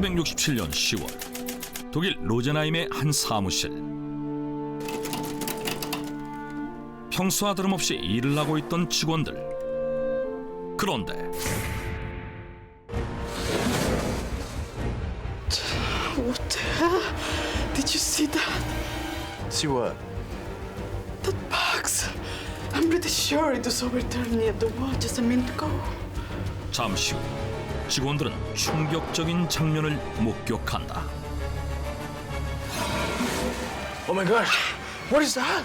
1967년 10월 독일 로제나임의 한 사무실 평소와 다름없이 일을 하고 있던 직원들 그런데 What the hell? Did you see that? See what? That box. I'm pretty sure it was overturned near the wall just a minute ago. 잠시 후 직원들은 충격적인 장면을 목격한다 Oh my gosh! What is that?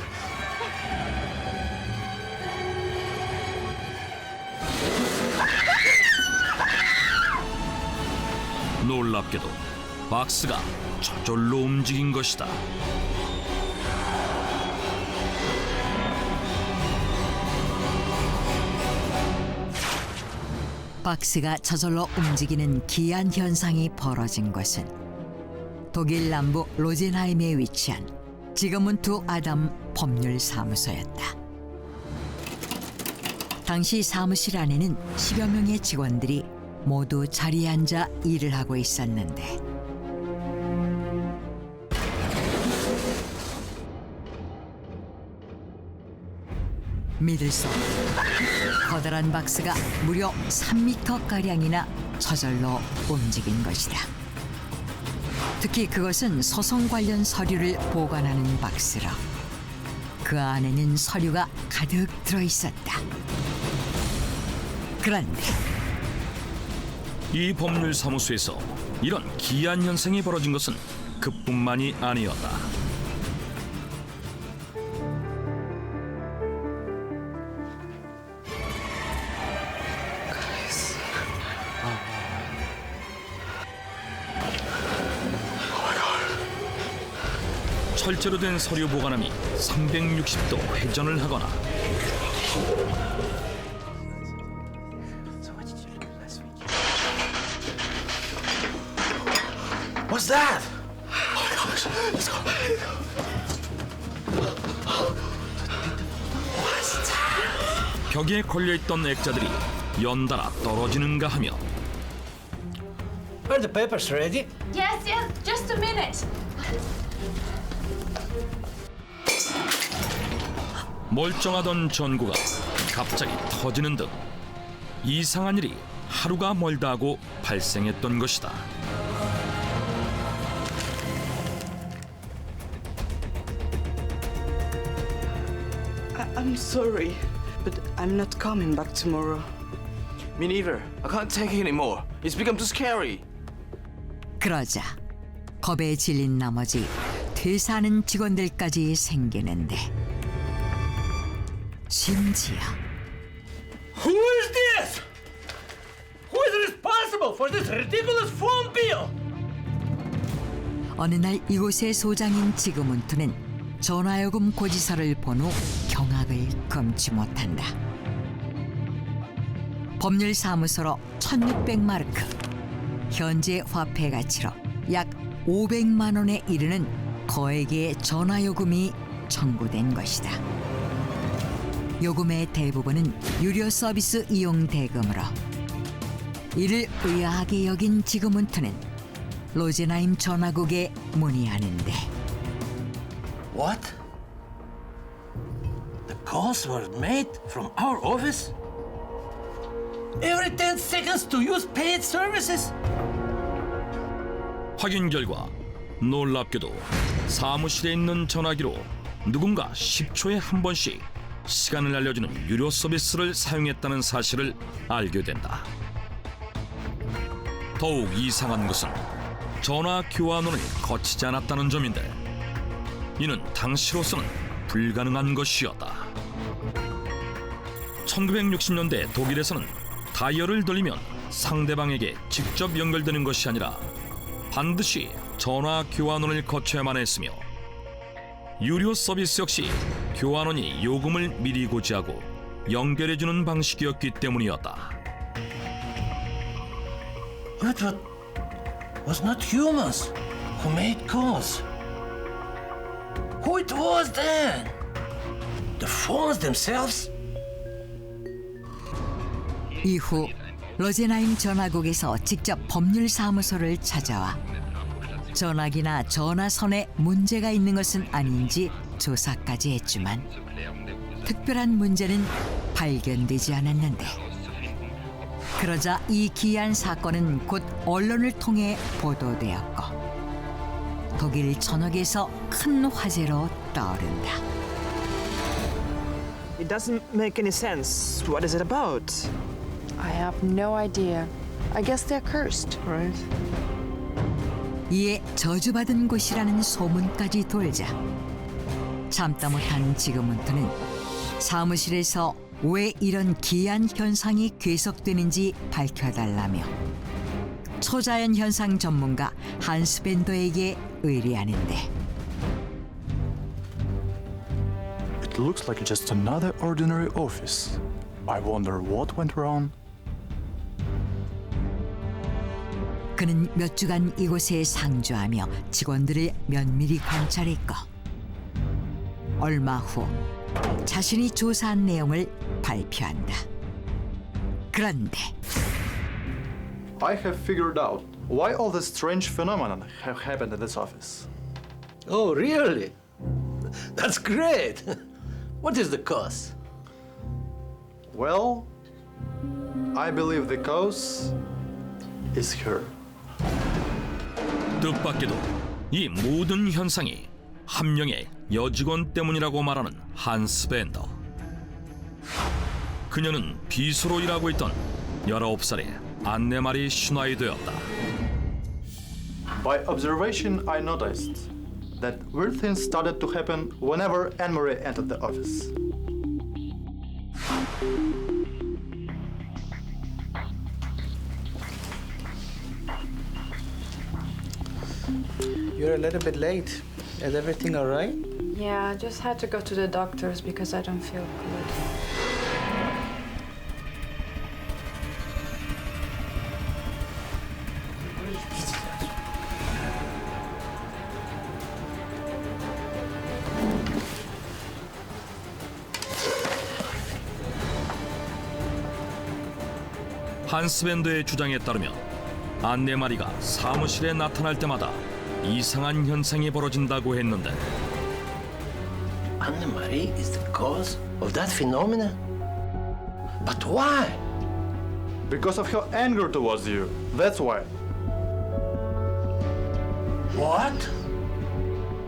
놀랍게도 박스가 저절로 움직인 것이다 박스가 저절로 움직이는 기한 현상이 벌어진 것은 독일 남부 로젠하임에 위치한 지그문트 아담 법률 사무소였다. 당시 사무실 안에는 10여 명의 직원들이 모두 자리에 앉아 일을 하고 있었는데 믿을 수 없다. 커다란 박스가 무려 3미터 가량이나 저절로 움직인 것이다. 특히 그것은 소송 관련 서류를 보관하는 박스라 그 안에는 서류가 가득 들어 있었다. 그런데 이 법률 사무소에서 이런 기이한 현상이 벌어진 것은 그뿐만이 아니었다. 철제로 된 서류 보관함이 360도 회전을 하거나 What's that? 벽에 걸려있던 액자들이 연달아 떨어지는가 하며 Are the papers ready? Yes, yes, just a minute. 멀쩡하던 전구가 갑자기 터지는 등 이상한 일이 하루가 멀다 하고 발생했던 것이다. I- I'm sorry, but I'm not coming back tomorrow. Me neither. I can't take it anymore. It's become too scary. 그러자 겁에 질린 나머지 퇴사하는 직원들까지 생기는데 심지어 Who is this? Who is responsible for this ridiculous phone bill? 어느 날 이곳의 소장인 지그문트는 전화요금 고지서를 본 후 경악을 금치 못한다. 법률 사무소로 1600마르크, 현재 화폐 가치로 약 500만 원에 이르는 거액의 전화요금이 청구된 것이다. 요금의 대부분은 유료 서비스 이용 대금으로 이를 의아하게 여긴 지그문트는 로제나임 전화국에 문의하는데 What? The calls were made from our office? Every 10 seconds to use paid services? 확인 결과 놀랍게도 사무실에 있는 전화기로 누군가 10초에 한 번씩 시간을 알려주는 유료 서비스를 사용했다는 사실을 알게 된다. 더욱 이상한 것은 전화 교환원을 거치지 않았다는 점인데 이는 당시로서는 불가능한 것이었다. 1960년대 독일에서는 다이얼을 돌리면 상대방에게 직접 연결되는 것이 아니라 반드시 전화 교환원을 거쳐야만 했으며 유료 서비스 역시 교환원이 요금을 미리 고지하고 연결해주는 방식이었기 때문이었다. But what was not humans who made calls. Who it was then? The phones themselves? 이후 로제나임 전화국에서 직접 법률 사무소를 찾아와 전화기나 전화선에 문제가 있는 것은 아닌지 조사까지 했지만 특별한 문제는 발견되지 않았는데 그러자 이 기이한 사건은 곧 언론을 통해 보도되었고 독일 전역에서 큰 화제로 떠오른다. It doesn't make any sense. What is it about? I have no idea. I guess they're cursed, right? 이에 저주받은 곳이라는 소문까지 돌자 참다 못한 지금은트는 사무실에서 왜 이런 기이한 현상이 계속되는지 밝혀달라며 초자연 현상 전문가 한스 벤더에게 의뢰하는데 It looks like just another ordinary office. I wonder what went wrong. 그는 몇 주간 이곳에 상주하며 직원들을 면밀히 관찰했고 얼마 후 자신이 조사한 내용을 발표한다. 그런데 I have figured out why all these strange phenomena have happened in this office. Oh, really? That's great. What is the cause? Well, I believe the cause is her. 뜻밖에도 이 모든 현상이 한 명의 여직원 때문이라고 말하는 한스 벤더. 그녀는 비서로 일하고 있던 19살의 안네마리 슈나이드였다. By observation, I noticed that weird things started to happen whenever Anne-Marie entered the office. Little bit late. Is everything all right? Yeah, I just had to go to the doctors because I don't feel good. 한스 벤더의 주장에 따르면 안네 마리가 사무실에 나타날 때마다 이상한 현상이 벌어진다고 했는데 Anne-Marie is the cause of that phenomenon? But why? Because of her anger towards you. That's why. What?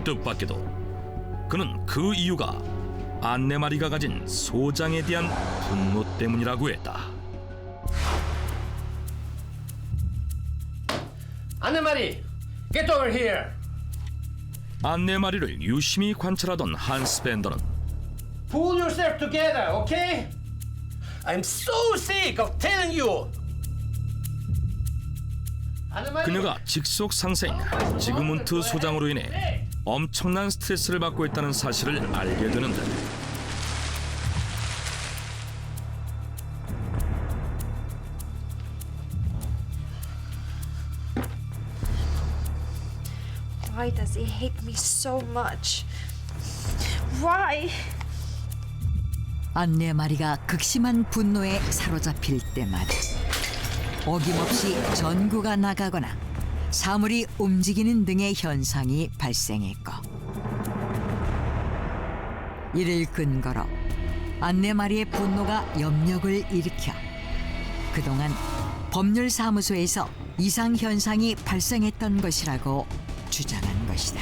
뜻밖에도 그는 그 이유가 안네마리가 가진 소장에 대한 분노 때문이라고 했다. Anne-Marie, get over here. 안네마리를 유심히 관찰하던 한스 벤더는 Pull yourself together, okay? I'm so sick of telling you. 그녀가 직속 상사인 지그문트 소장으로 인해 엄청난 스트레스를 받고 있다는 사실을 알게 되는데 Why does he hate me so much? Why? 안네마리가 극심한 분노에 사로잡힐 때마다 어김없이 전구가 나가거나 사물이 움직이는 등의 현상이 발생했고 이를 근거로 안네마리의 분노가 염력을 일으켜 그동안 법률사무소에서 이상 현상이 발생했던 것이라고 주장한 것이다.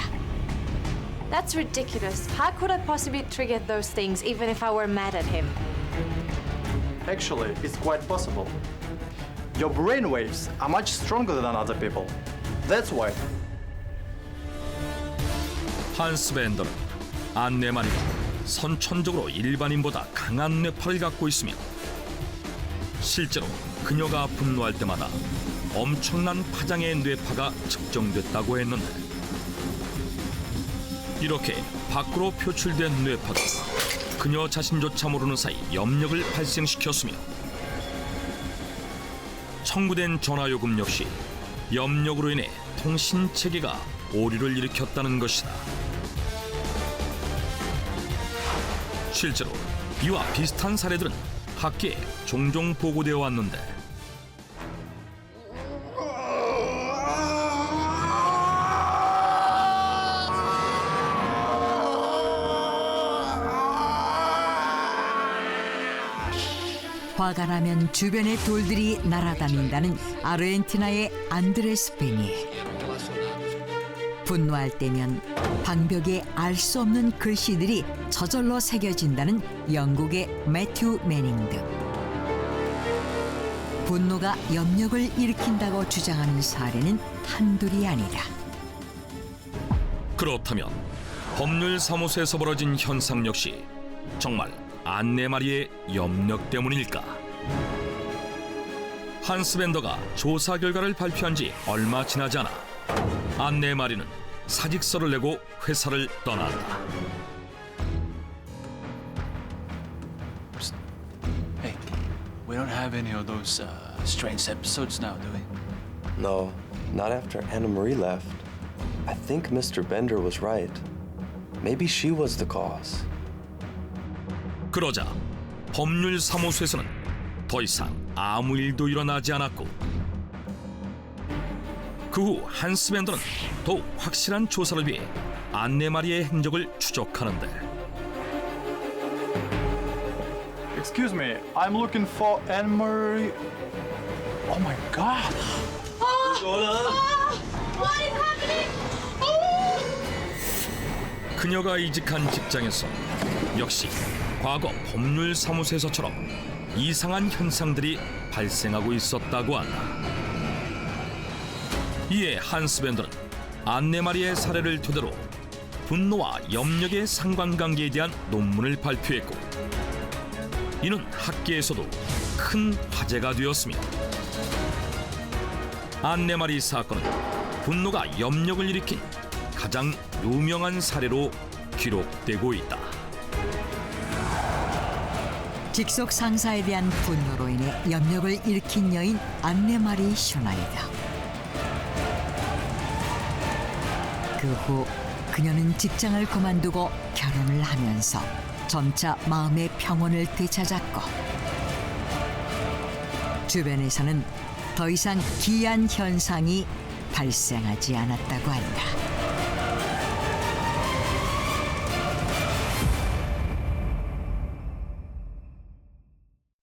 That's ridiculous. How could I possibly trigger those things even if I were mad at him? Actually, it's quite possible. Your brain waves are much stronger than other people. That's why. 한스 벤더는 안네마리가 선천적으로 일반인보다 강한 뇌파를 갖고 있으며 실제로 그녀가 분노할 때마다 엄청난 파장의 뇌파가 측정됐다고 했는데 이렇게 밖으로 표출된 뇌파가 그녀 자신조차 모르는 사이 염력을 발생시켰으며 청구된 전화요금 역시 염력으로 인해 통신 체계가 오류를 일으켰다는 것이다. 실제로 이와 비슷한 사례들은 학계에 종종 보고되어 왔는데 화가 나면 주변의 돌들이 날아다닌다는 아르헨티나의 안드레스 베니. 분노할 때면 방벽에 알 수 없는 글씨들이 저절로 새겨진다는 영국의 매튜 매닝 등 분노가 염력을 일으킨다고 주장하는 사례는 한둘이 아니다. 그렇다면 법률 사무소에서 벌어진 현상 역시 정말 안내 마리의 염력 때문일까? 한스 벤더가 조사 결과를 발표한 지 얼마 지나지 않아 안내 마리는 사직서를 내고 회사를 떠난다. Hey, we don't have any of those uh, strange episodes now, do we? No, not after Anna Marie left. I think Mr. Bender was right. Maybe she was the cause. 그러자 법률 사무소에서는 더 이상 아무 일도 일어나지 않았고 그 후 한스 벤더는 더욱 확실한 조사를 위해 안내마리의 행적을 추적하는데 Excuse me, I'm looking for Anne Marie. Oh my god! 그녀가 이직한 직장에서 역시 과거 법률 사무소에서처럼 이상한 현상들이 발생하고 있었다고 한다. 이에 한스 벤더는 안네마리의 사례를 토대로 분노와 염력의 상관관계에 대한 논문을 발표했고 이는 학계에서도 큰 화제가 되었으며 안네마리 사건은 분노가 염력을 일으킨 가장 유명한 사례로 기록되고 있다. 직속 상사에 대한 분노로 인해 염력을 일으킨 여인 안네마리 슈나이더. 그후 그녀는 직장을 그만두고 결혼을 하면서 점차 마음의 평온을 되찾았고 주변에서는 더 이상 기이한 현상이 발생하지 않았다고 한다.